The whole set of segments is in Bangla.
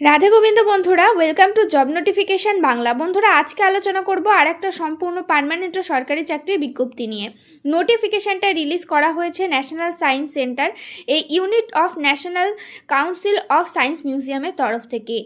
রাধে গোবিন্দ বন্ধুরা welcome to job notification Bangla. বন্ধুরা, আজকে আলোচনা করব আর একটা সম্পূর্ণ পারমানেন্ট সরকারি চাকরির বিজ্ঞপ্তি নিয়ে। নোটিফিকেশনটা রিলিজ করা হয়েছে ন্যাশনাল সায়েন্স সেন্টার এই unit of National Council of Science মিউজিয়ামের তরফ থেকে।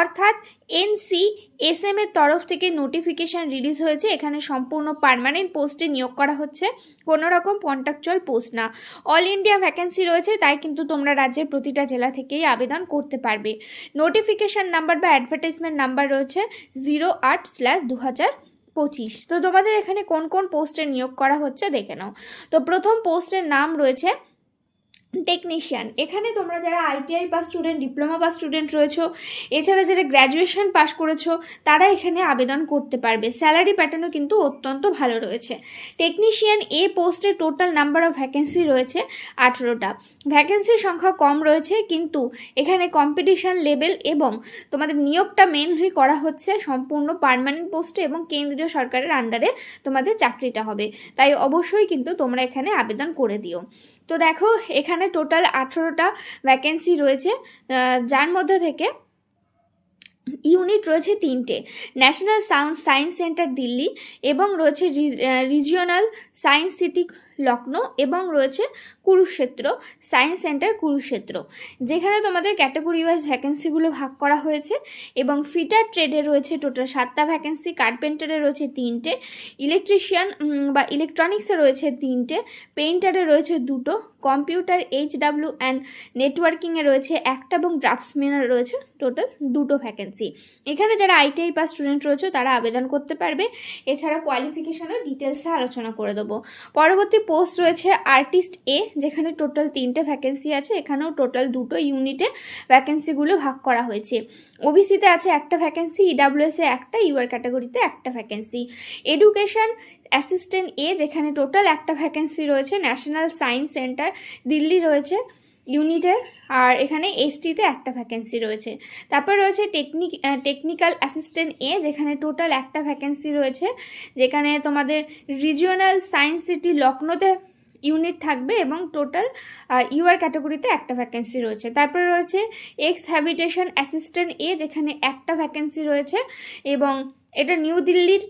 অর্থাৎ এনসি এস এম এর তরফ থেকে নোটিফিকেশন রিলিজ হয়েছে। এখানে সম্পূর্ণ পার্মানেন্ট পোস্টে নিয়োগ করা হচ্ছে। কোনো রকম কন্ট্রাকচুয়াল পোস্ট না। অল ইন্ডিয়া ভ্যাকেন্সি রয়েছে, তাই কিন্তু তোমরা রাজ্যের প্রতিটা জেলা থেকেই আবেদন করতে পারবে। নোটিফিকেশন নাম্বার বা অ্যাডভার্টাইজমেন্ট নাম্বার রয়েছে জিরো আট স্ল্যাশ দু হাজার পঁচিশ। তো তোমাদের এখানে কোন কোন পোস্টে নিয়োগ করা হচ্ছে, দেখে নাও। তো প্রথম পোস্টের নাম রয়েছে টেকনিশিয়ান এখানে তোমরা যারা আইটিআই বা স্টুডেন্ট ডিপ্লোমা বা স্টুডেন্ট রয়েছো, এছাড়া যারা গ্র্যাজুয়েশন পাস করেছ, তারা এখানে আবেদন করতে পারবে। স্যালারি প্যাটার্নও কিন্তু অত্যন্ত ভালো রয়েছে। টেকনিশিয়ান এ পোস্টে টোটাল নাম্বার অফ ভ্যাকেন্সি রয়েছে আঠেরোটা। ভ্যাকেন্সির সংখ্যা কম রয়েছে, কিন্তু এখানে কম্পিটিশান লেভেল এবং তোমাদের নিয়োগটা মেনলি করা হচ্ছে সম্পূর্ণ পার্মানেন্ট পোস্টে এবং কেন্দ্রীয় সরকারের আন্ডারে তোমাদের চাকরিটা হবে। তাই অবশ্যই কিন্তু তোমরা এখানে আবেদন করে দিও। তো দেখো, এখানে টোটাল আঠেরোটা ভ্যাকেন্সি রয়েছে যার মধ্যে থেকে ইউনিট রয়েছে তিনটে National Sound Science Centre Delhi, এবং রয়েছে রিজিওনাল সায়েন্স সিটি লখনৌ এবং রয়েছে কুরুক্ষেত্র সায়েন্স সেন্টার কুরুক্ষেত্র, যেখানে তোমাদের ক্যাটাগরি ওয়াইজ ভ্যাকেন্সিগুলো ভাগ করা হয়েছে এবং ফিটার ট্রেডে রয়েছে টোটাল সাতটা ভ্যাকেন্সি কার্পেন্টারে রয়েছে তিনটে ইলেকট্রিশিয়ান বা ইলেকট্রনিক্সে রয়েছে তিনটে পেইন্টারে রয়েছে দুটো কম্পিউটার এইচ ডাব্লিউ অ্যান্ড নেটওয়ার্কিংয়ে রয়েছে একটা এবং ড্রাফটসম্যানের রয়েছে টোটাল দুটো ভ্যাকেন্সি এখানে যারা আইটিআই পাস স্টুডেন্ট রয়েছে তারা আবেদন করতে পারবে। এছাড়া কোয়ালিফিকেশনের ডিটেলসে আলোচনা করে দেবো। পরবর্তী পোস্ট রয়েছে আর্টিস্ট এ যেখানে টোটাল তিনটে ভ্যাকেন্সি আছে। এখানেও টোটাল দুটো ইউনিটে ভ্যাকেন্সিগুলো ভাগ করা হয়েছে। ওবিসিতে আছে একটা ভ্যাকেন্সি ইডাব্লিউএসে এ একটা ইউআর ক্যাটাগরিতে একটা ভ্যাকেন্সি এডুকেশন অ্যাসিস্ট্যান্ট এ যেখানে টোটাল একটা ভ্যাকেন্সি রয়েছে ন্যাশনাল সায়েন্স সেন্টার দিল্লি রয়েছে। ইউনিটের, আর এখানে এসটিতে একটা ভ্যাকেন্সি রয়েছে। তারপর রয়েছে টেকনিক টেকনিক্যাল অ্যাসিস্ট্যান্ট এ যেখানে টোটাল একটা ভ্যাকেন্সি রয়েছে, যেখানে তোমাদের রিজিওনাল সায়েন্স সিটি লখনৌতে ইউনিট থাকবে এবং টোটাল ইউআর ক্যাটাগরিতে একটা ভ্যাকেন্সি রয়েছে। তারপরে রয়েছে এক্স হ্যাবিটেশন অ্যাসিস্ট্যান্ট এ যেখানে একটা ভ্যাকেন্সি রয়েছে এবং এটা নিউ দিল্লির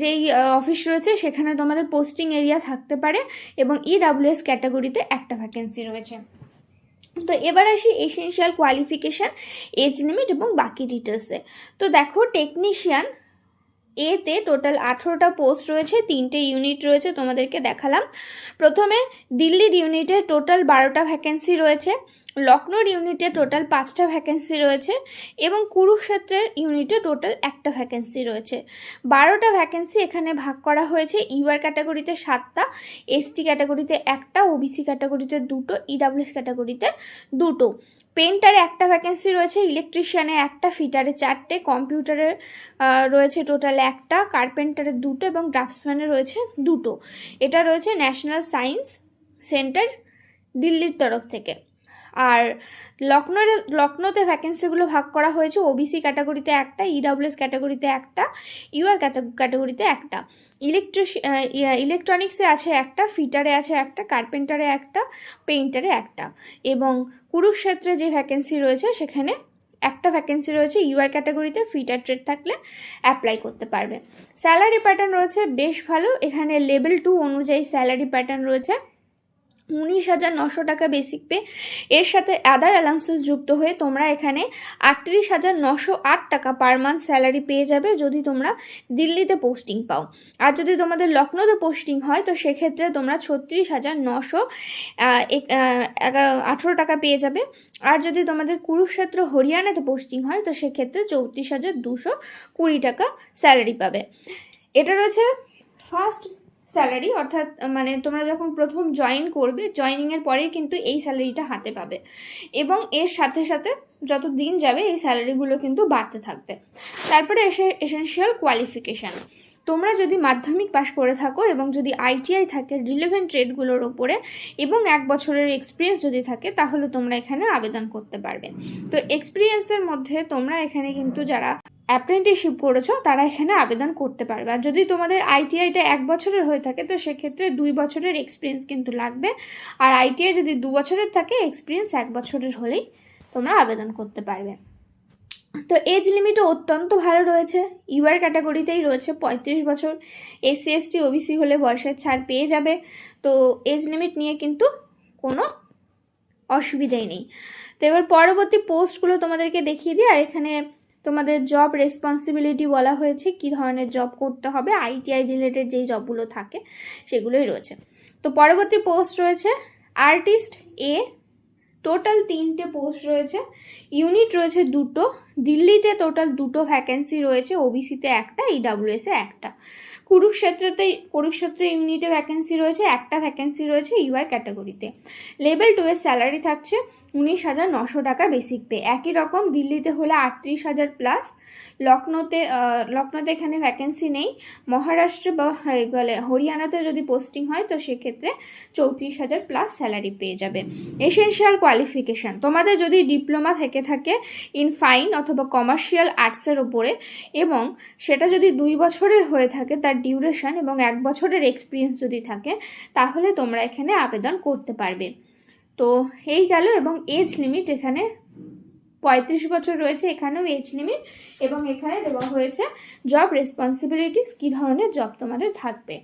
যেই অফিস রয়েছে, সেখানে তোমাদের পোস্টিং এরিয়া থাকতে পারে এবং ইডাব্লিউএস ক্যাটাগরিতে একটা ভ্যাকেন্সি রয়েছে। তো এবার আসি এসেনশিয়াল কোয়ালিফিকেশান এজ লিমিট এবং বাকি ডিটেলসে তো দেখো টেকনিশিয়ান এতে টোটাল আঠেরোটা পোস্ট রয়েছে, তিনটে ইউনিট রয়েছে, তোমাদেরকে দেখালাম। প্রথমে দিল্লির ইউনিটে টোটাল বারোটা ভ্যাকেন্সি রয়েছে। লখনৌর ইউনিটে টোটাল পাঁচটা ভ্যাকেন্সি রয়েছে এবং কুরুক্ষেত্রের ইউনিটে টোটাল একটা ভ্যাকেন্সি রয়েছে। বারোটা ভ্যাকেন্সি এখানে ভাগ করা হয়েছে। ইউআর ক্যাটাগরিতে সাতটা এসটি ক্যাটাগরিতে একটা ওবিসি ক্যাটাগরিতে দুটো ইডাব্লিউএস ক্যাটাগরিতে দুটো। পেন্টারে একটা ভ্যাকেন্সি রয়েছে ইলেকট্রিশিয়ানে একটা ফিটারে চারটে কম্পিউটারে রয়েছে টোটাল একটা কার্পেন্টারে দুটো এবং ড্রাফটসম্যানে রয়েছে দুটো। এটা রয়েছে ন্যাশনাল সায়েন্স সেন্টার দিল্লির তরফ থেকে। আর লখনৌরে, লখনৌতে ভ্যাকেন্সিগুলো ভাগ করা হয়েছে ওবিসি ক্যাটাগরিতে একটা ইডাব্লিউএস ক্যাটাগরিতে একটা ইউআর ক্যাটাগরিতে একটা। ইলেকট্রিক ইলেকট্রনিক্সে আছে একটা ফিটারে আছে একটা কার্পেন্টারে একটা পেইন্টারে একটা। এবং কুরুক্ষেত্রে যে ভ্যাকেন্সি রয়েছে, সেখানে একটা ভ্যাকেন্সি রয়েছে ইউআর ক্যাটাগরিতে ফিটার ট্রেড থাকলে অ্যাপ্লাই করতে পারবে। স্যালারি প্যাটার্ন রয়েছে বেশ ভালো, এখানে লেভেল টু অনুযায়ী স্যালারি প্যাটার্ন রয়েছে। উনিশ হাজার নশো টাকা বেসিক পে এর সাথে আদার অ্যালাউন্সেস যুক্ত হয়ে তোমরা এখানে আটত্রিশ হাজার নশো আট টাকা পার মান্থ স্যালারি পেয়ে যাবে যদি তোমরা দিল্লিতে পোস্টিং পাও। আর যদি তোমাদের লখনৌতে পোস্টিং হয়, তো সেক্ষেত্রে তোমরা ছত্রিশ হাজার নশো আঠেরো টাকা পেয়ে যাবে। আর যদি তোমাদের কুরুক্ষেত্র হরিয়ানাতে পোস্টিং হয়, তো সেক্ষেত্রে চৌত্রিশ হাজার দুশো কুড়ি টাকা স্যালারি পাবে। এটা রয়েছে ফার্স্ট স্যালারি অর্থাৎ মানে তোমরা যখন প্রথম জয়েন করবে জয়েনিংয়ের পরেই কিন্তু এই স্যালারিটা হাতে পাবে। এবং এর সাথে সাথে যত দিন যাবে, এই স্যালারিগুলো কিন্তু বাড়তে থাকবে। তারপরে এসে এসেনশিয়াল কোয়ালিফিকেশান তোমরা যদি মাধ্যমিক পাশ করে থাকো এবং যদি আইটিআই থাকে রিলেভেন্ট ট্রেডগুলোর ওপরে, এবং এক বছরের এক্সপিরিয়েন্স যদি থাকে, তাহলে তোমরা এখানে আবেদন করতে পারবে। তো এক্সপিরিয়েন্সের মধ্যে তোমরা এখানে কিন্তু যারা অ্যাপ্রেন্টিসশিপ করেছ, তারা এখানে আবেদন করতে পারবে। আর যদি তোমাদের আইটিআইটা এক বছরের হয়ে থাকে, তো সেক্ষেত্রে দুই বছরের এক্সপিরিয়েন্স কিন্তু লাগবে। আর আইটিআই যদি দু বছরের থাকে এক্সপিরিয়েন্স এক বছরের হলেই তোমরা আবেদন করতে পারবে। তো এজ লিমিটও অত্যন্ত ভালো রয়েছে। ইউআর ক্যাটাগরিতেই রয়েছে পঁয়ত্রিশ বছর। এসসি এসটি ওবিসি হলে বয়সের ছাড় পেয়ে যাবে। তো এজ লিমিট নিয়ে কিন্তু কোনো অসুবিধাই নেই। তো এবার পরবর্তী পোস্টগুলো তোমাদেরকে দেখিয়ে দিই। আর এখানে তোমাদের জব রেসপন্সিবিলিটি বলা হয়েছে, কি ধরনের জব করতে হবে আইটিআই রিলেটেড যেই জবগুলো থাকে, সেগুলোই রয়েছে। তো পরবর্তী পোস্ট রয়েছে আর্টিস্ট এ টোটাল তিনটে পোস্ট রয়েছে ইউনিট রয়েছে দুটো, দিল্লিতে টোটাল দুটো ভ্যাকেন্সি রয়েছে ওবিসিতে একটা ইডাব্লিউএসে একটা। কুরুক্ষেত্রতে কুরুক্ষেত্র ইউনিটে ভ্যাকেন্সি রয়েছে, একটা ভ্যাকেন্সি রয়েছে ইউআর ক্যাটাগরিতে লেভেল টু এর স্যালারি থাকছে উনিশ হাজার নশো টাকা বেসিক পে একই রকম দিল্লিতে হলে আটত্রিশ হাজার প্লাস লখনৌতে লখনৌতে এখানে ভ্যাকেন্সি নেই। মহারাষ্ট্র বা গেলে হরিয়ানাতে যদি পোস্টিং হয় তো সেক্ষেত্রে চৌত্রিশ হাজার প্লাস স্যালারি পেয়ে যাবে। এসেনশিয়াল কোয়ালিফিকেশান তোমাদের যদি ডিপ্লোমা থেকে থাকে ইন ফাইন অথবা কমার্শিয়াল আর্টসের ওপরে এবং সেটা যদি দুই বছরের হয়ে থাকে, তার ডিউরেশন এবং এক বছরের এক্সপিরিয়েন্স যদি থাকে, তাহলে তোমরা এখানে আবেদন করতে পারবে। তো এই গেল এবং এজ লিমিট এখানে পঁয়ত্রিশ বছর রয়েছে, এখানেও এজ লিমিট এবং এখানে দেওয়া হয়েছে জব রেসপন্সিবিলিটিস কী ধরনের জব তোমাদের থাকবে।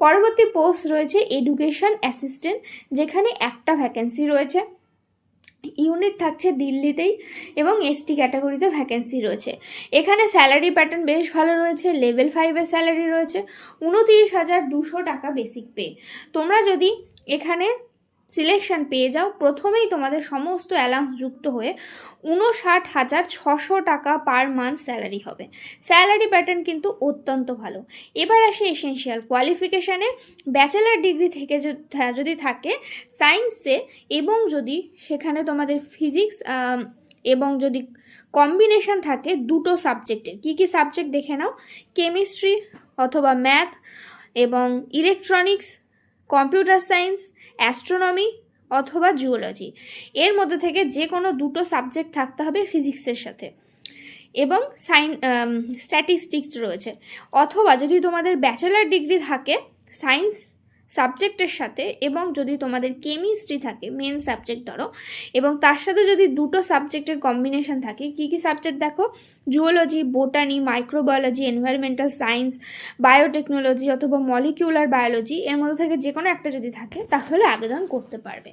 পরবর্তী পোস্ট রয়েছে এডুকেশন অ্যাসিস্ট্যান্ট যেখানে একটা ভ্যাকেন্সি রয়েছে। ইউনিট থাকছে দিল্লিতেই এবং এসটি ক্যাটাগরিতে ভ্যাকেন্সি রয়েছে। এখানে স্যালারি প্যাটার্ন বেশ ভালো রয়েছে লেভেল ফাইভের স্যালারি রয়েছে, উনতিরিশ হাজার দুশো টাকা বেসিক পে তোমরা যদি এখানে সিলেকশন পেয়ে যাও। প্রথমেই তোমাদের সমস্ত অ্যালাউন্স যুক্ত হয়ে উনষাট হাজার ছশো টাকা পার মান্থ স্যালারি হবে। স্যালারি প্যাটার্ন কিন্তু অত্যন্ত ভালো। এবার আসি এসেনশিয়াল কোয়ালিফিকেশানে ব্যাচেলার ডিগ্রি থেকে যদি যদি থাকে সায়েন্সে এবং যদি সেখানে তোমাদের ফিজিক্স এবং যদি কম্বিনেশন থাকে দুটো সাবজেক্টের কি কি সাবজেক্ট দেখে নাও? কেমিস্ট্রি অথবা ম্যাথ এবং ইলেকট্রনিক্স কম্পিউটার সায়েন্স অ্যাস্ট্রোনমি অথবা জুওলজি। এর মধ্যে থেকে যে কোনো দুটো সাবজেক্ট থাকতে হবে ফিজিক্সের সাথে। এবং সাইন স্ট্যাটিস্টিক্স রয়েছে। অথবা যদি তোমাদের ব্যাচেলার ডিগ্রি থাকে সায়েন্স সাবজেক্টের সাথে এবং যদি তোমাদের কেমিস্ট্রি থাকে মেন সাবজেক্ট ধরো, এবং তার সাথে যদি দুটো সাবজেক্টের কম্বিনেশন থাকে, কী কী সাবজেক্ট দেখো? Zoology botany microbiology environmental science biotechnology অথবা মলিকিউলার বায়োলজি এর মধ্যে থেকে যে কোনো একটা যদি থাকে, তাহলে আবেদন করতে পারবে।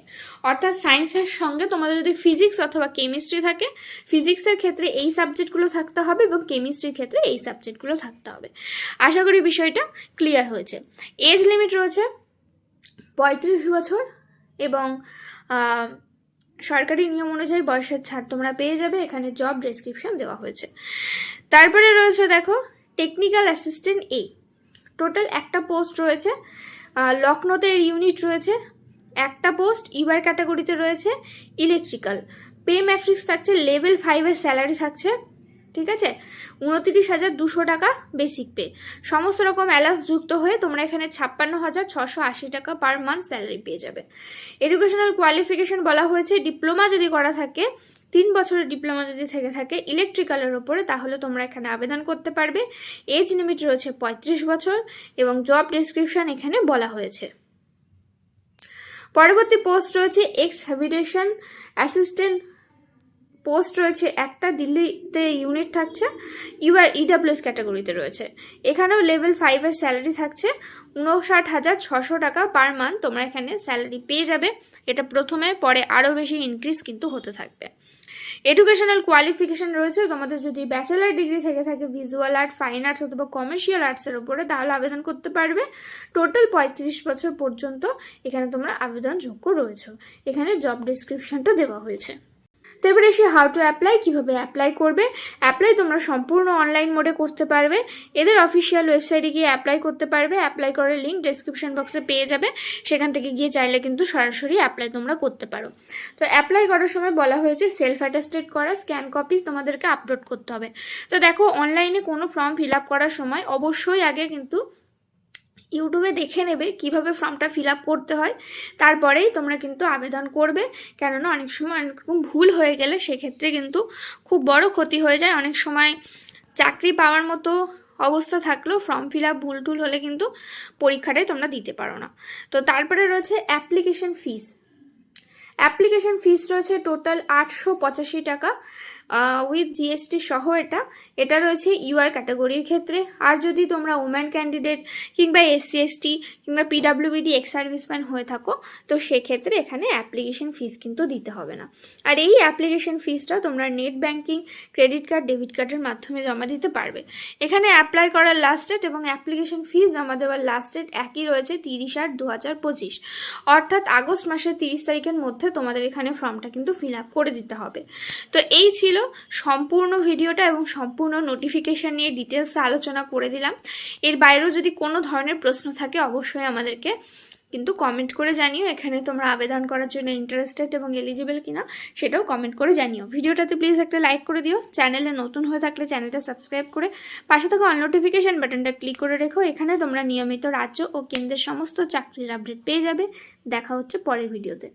অর্থাৎ সায়েন্সের সঙ্গে তোমাদের যদি ফিজিক্স অথবা কেমিস্ট্রি থাকে ফিজিক্সের ক্ষেত্রে এই সাবজেক্টগুলো থাকতে হবে এবং কেমিস্ট্রির ক্ষেত্রে এই সাবজেক্টগুলো থাকতে হবে। আশা করি বিষয়টা ক্লিয়ার হয়েছে। এজ লিমিট রয়েছে পঁয়ত্রিশ বছর এবং সরকারি নিয়ম অনুযায়ী বয়সের ছাড় তোমরা পেয়ে যাবে, এখানে জব ডেসক্রিপশন দেওয়া হয়েছে। তারপরে রয়েছে দেখো টেকনিক্যাল অ্যাসিস্ট্যান্ট এ টোটাল একটা পোস্ট রয়েছে লখনৌতে এর ইউনিট রয়েছে, একটা পোস্ট ইবার ক্যাটাগরিতে রয়েছে ইলেকট্রিক্যাল পে ম্যাট্রিক্স থাকছে লেভেল ফাইভের স্যালারি থাকছে। ঠিক আছে? উনত্রিশ হাজার দুশো টাকা বেসিক পে সমস্ত রকম অ্যালাউন্স যুক্ত হয়ে তোমরা এখানে ছাপ্পান্ন হাজার ছশো আশি টাকা পার মান্থ স্যালারি পেয়ে যাবে। এডুকেশনাল কোয়ালিফিকেশন বলা হয়েছে ডিপ্লোমা যদি করা থাকে, তিন বছরের ডিপ্লোমা যদি থেকে থাকে ইলেকট্রিক্যালের ওপরে, তাহলে তোমরা এখানে আবেদন করতে পারবে। এজ লিমিট রয়েছে পঁয়ত্রিশ বছর এবং জব ডেসক্রিপশন এখানে বলা হয়েছে। পরবর্তী পোস্ট রয়েছে এক্স হ্যাবিটেশন অ্যাসিস্ট্যান্ট পোস্ট রয়েছে, একটা দিল্লিতে ইউনিট থাকছে, ইউআর ইডাব্লিউএস ক্যাটাগরিতে রয়েছে। এখানেও লেভেল ফাইভের স্যালারি থাকছে উনষাট হাজার ছশো টাকা পার মান্থ তোমরা এখানে স্যালারি পেয়ে যাবে। এটা প্রথমে, পরে আরও বেশি ইনক্রিজ কিন্তু হতে থাকবে। এডুকেশনাল কোয়ালিফিকেশন রয়েছে, তোমাদের যদি ব্যাচেলার ডিগ্রি থেকে থাকে ভিজুয়াল আর্ট ফাইন আর্টস অথবা কমার্শিয়াল আর্টসের উপরে, তাহলে আবেদন করতে পারবে। টোটাল পঁয়ত্রিশ বছর পর্যন্ত এখানে তোমরা আবেদনযোগ্য রয়েছে। এখানে জব ডিসক্রিপশনটা দেওয়া হয়েছে। তো এবার এসে হাউ টু অ্যাপ্লাই কীভাবে অ্যাপ্লাই করবে? অ্যাপ্লাই তোমরা সম্পূর্ণ অনলাইন মোডে করতে পারবে। এদের অফিসিয়াল ওয়েবসাইটে গিয়ে অ্যাপ্লাই করতে পারবে। অ্যাপ্লাই করার লিঙ্ক ডেসক্রিপশন বক্সে পেয়ে যাবে। সেখান থেকে গিয়ে চাইলে কিন্তু সরাসরি অ্যাপ্লাই তোমরা করতে পারো। তো অ্যাপ্লাই করার সময় বলা হয়েছে সেলফ অ্যাটাস্টেড করা স্ক্যান কপিস তোমাদেরকে আপলোড করতে হবে। তো দেখো অনলাইনে কোনো ফর্ম ফিল আপ করার সময় অবশ্যই আগে কিন্তু ইউটিউবে দেখে নেবে কীভাবে ফর্মটা ফিল আপ করতে হয়। তারপরেই তোমরা কিন্তু আবেদন করবে। কেননা অনেক সময় অনেক রকম ভুল হয়ে গেলে সেক্ষেত্রে কিন্তু খুব বড় ক্ষতি হয়ে যায়। অনেক সময় চাকরি পাওয়ার মতো অবস্থা থাকলেও ফর্ম ফিল আপ ভুল টুল হলে কিন্তু পরীক্ষাটাই তোমরা দিতে পারো না। তো তারপরে রয়েছে অ্যাপ্লিকেশন ফিস অ্যাপ্লিকেশন ফিস রয়েছে টোটাল আটশো পঁচাশি টাকা। উইথ জিএসটি সহ এটা এটা রয়েছে ইউআর ক্যাটাগরির ক্ষেত্রে। আর যদি তোমরা ওম্যান ক্যান্ডিডেট কিংবা এসসি এসটি কিংবা পিডাব্লিউবিডি এক্স সার্ভিসম্যান হয়ে থাকো, তো সেক্ষেত্রে এখানে অ্যাপ্লিকেশন ফিস কিন্তু দিতে হবে না। আর এই অ্যাপ্লিকেশন ফিসটা তোমরা net banking credit card debit কার্ডের মাধ্যমে জমা দিতে পারবে। এখানে অ্যাপ্লাই করার লাস্ট ডেট এবং অ্যাপ্লিকেশন ফিস জমা দেওয়ার লাস্ট ডেট একই রয়েছে তিরিশ আট দু হাজার পঁচিশ। অর্থাৎ আগস্ট মাসের তিরিশ তারিখের মধ্যে তোমাদের এখানে ফর্মটা কিন্তু ফিল আপ করে দিতে হবে। তো এই ছিল সম্পূর্ণ ভিডিওটা এবং সম্পূর্ণ নোটিফিকেশান নিয়ে ডিটেলসে আলোচনা করে দিলাম। এর বাইরেও যদি কোনো ধরনের প্রশ্ন থাকে, অবশ্যই আমাদেরকে কিন্তু কমেন্ট করে জানিও। এখানে তোমরা আবেদন করার জন্য ইন্টারেস্টেড এবং এলিজিবল কিনা, সেটাও কমেন্ট করে জানিও। ভিডিওটাতে প্লিজ একটা লাইক করে দিও। চ্যানেলে নতুন হয়ে থাকলে চ্যানেলটা সাবস্ক্রাইব করে পাশে থাকা অল নোটিফিকেশান বাটনটা ক্লিক করে রেখো। এখানে তোমরা নিয়মিত রাজ্য ও কেন্দ্রের সমস্ত চাকরির আপডেট পেয়ে যাবে। দেখা হচ্ছে পরের ভিডিওতে।